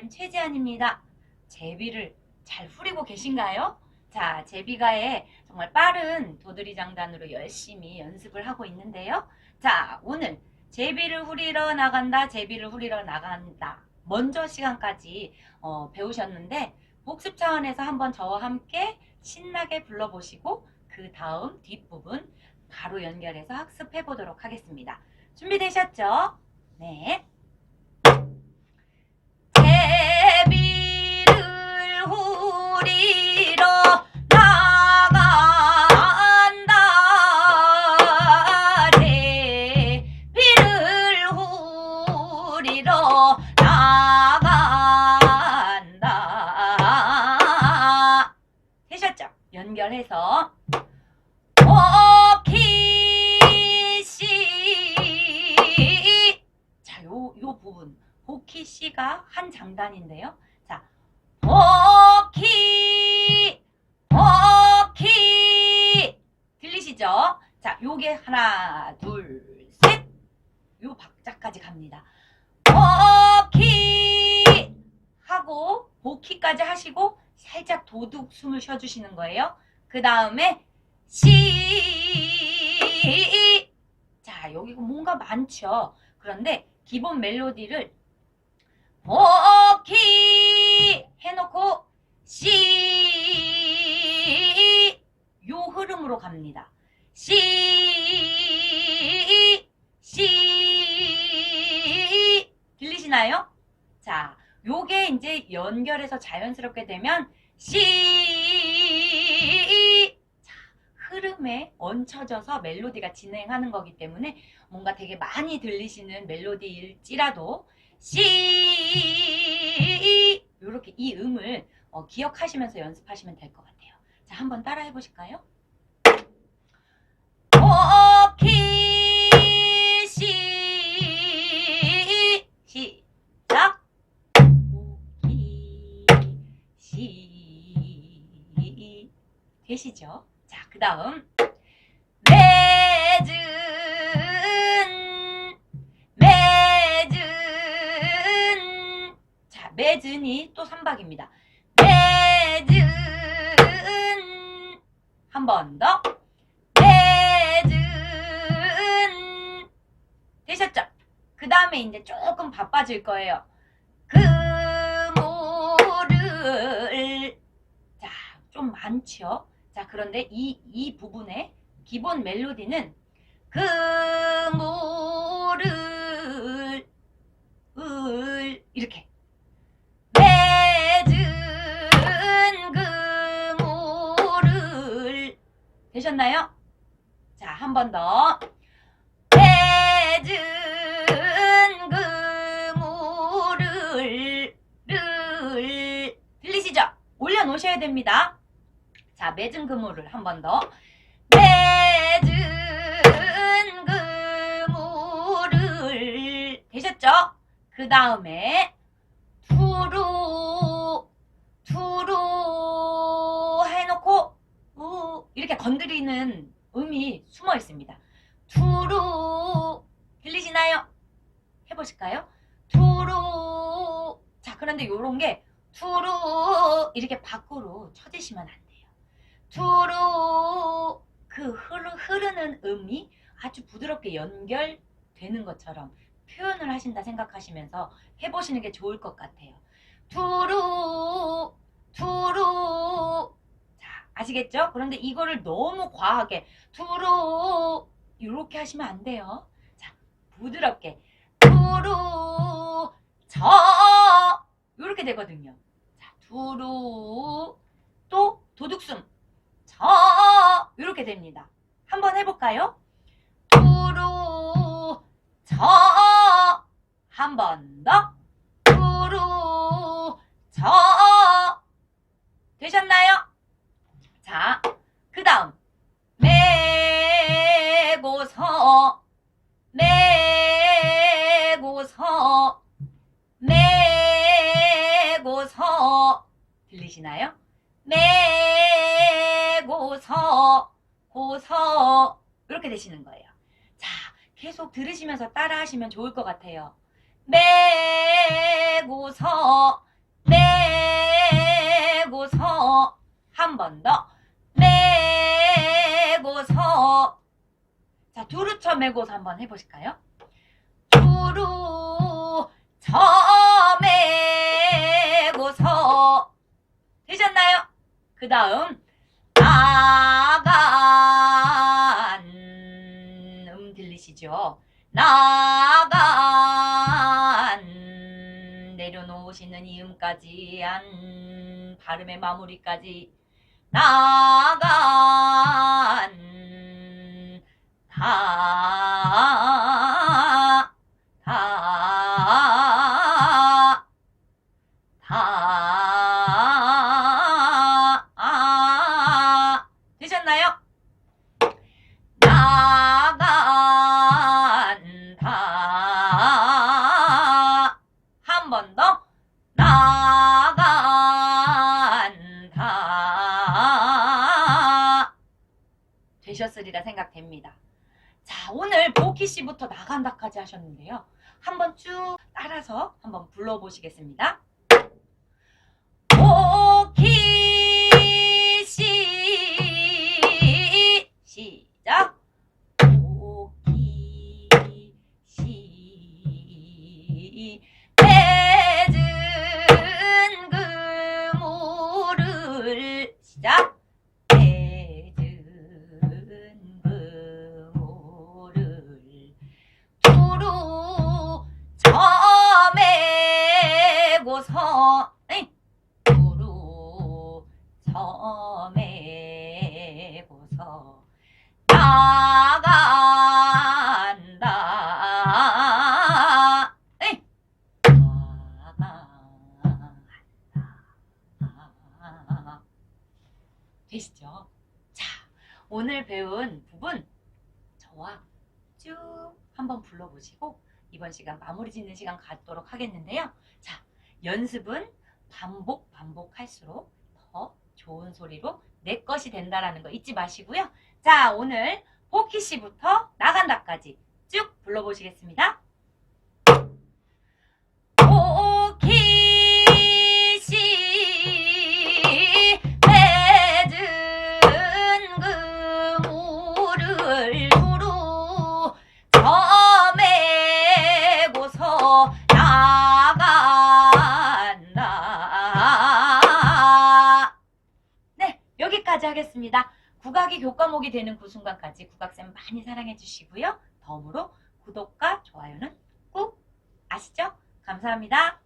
국악쌤 최지안입니다 제비를 잘 후리고 계신가요? 자 제비가에 정말 빠른 도드리 장단으로 열심히 연습을 하고 있는데요 자 오늘 제비를 후리러 나간다 제비를 후리러 나간다 먼저 시간까지 어, 배우셨는데 복습 차원에서 한번 저와 함께 신나게 불러보시고 그 다음 뒷부분 바로 연결해서 학습해 보도록 하겠습니다. 준비되셨죠? 네. 키씨가 한 장단인데요. 자, 오키 오키 들리시죠? 자, 요게 하나, 둘, 셋. 요 박자까지 갑니다. 오키 하고 오키까지 하시고 살짝 도둑 숨을 쉬어 주시는 거예요. 그 다음에 시. 자, 여기 뭔가 많죠? 그런데 기본 멜로디를 연결해서 자연스럽게 되면 시. 자, 흐름에 얹혀져서 멜로디가 진행하는 거기 때문에 뭔가 되게 많이 들리시는 멜로디일지라도 시. 요렇게 이 음을 어, 기억하시면서 연습하시면 될 것 같아요. 자, 한번 따라 해보실까요? 되시죠? 자, 그 다음 매진 매진 자, 매진이 또 3박입니다. 매진 한번 더. 매진 되셨죠? 그 다음에 이제 조금 바빠질 거예요. 그물을 자, 좀 많죠? 자, 그런데 이, 이 부분에 기본 멜로디는 그물을 을 이렇게 맺은 그물을 되셨나요? 자, 한 번 더. 맺은 그물을 를 들리시죠? 올려놓으셔야 됩니다. 자, 맺은 그물을 한 번 더. 맺은 그물을 되셨죠? 그 다음에 두루 두루 해놓고 우 이렇게 건드리는 음이 숨어 있습니다. 두루 들리시나요? 해보실까요? 두루 자 그런데 요런 게 두루 이렇게 밖으로 쳐지시면 안 돼요. 두루 그 흐르, 흐르는 음이 아주 부드럽게 연결되는 것처럼 표현을 하신다 생각하시면서 해보시는 게 좋을 것 같아요. 두루 두루 자 아시겠죠? 그런데 이거를 너무 과하게 두루 이렇게 하시면 안 돼요. 자 부드럽게 두루 저 이렇게 되거든요. 자 두루 또 도둑숨 어어어 이렇게 됩니다. 한번 해볼까요? 우루 저어 한번 더 우루 저어 되셨나요? 자, 그 다음 매고서 매고서 매고서 들리시나요? 이렇게 되시는 거예요. 자, 계속 들으시면서 따라 하시면 좋을 것 같아요. 매고서 매고서 한 번 더 매고서 자 두루처 매고서 한번 해보실까요? 두루 저 매고서 되셨나요? 그 다음 나간 음 들리시죠? 나간 내려놓으시는 이음까지 안 발음의 마무리까지 나간 다, 되셨으리라 생각됩니다. 자, 오늘 보키 씨부터 나간다까지 하셨는데요. 한번 쭉 따라서 한번 불러보시겠습니다. 보키 씨 시작. 보키 씨 배은 그물을 시작. 에이, 나간다 되시죠? 자, 오늘 배운 부분 저와 쭉 한번 불러보시고 이번 시간 마무리 짓는 시간 갖도록 하겠는데요. 자, 연습은 반복 반복할수록 더 좋은 소리로 내 것이 된다라는 거 잊지 마시고요. 자, 오늘 호키 씨부터 나간다까지 쭉 불러보시겠습니다. 교과목이 되는 그 순간까지 국악쌤 많이 사랑해 주시고요. 덤으로 구독과 좋아요는 꾹 아시죠? 감사합니다.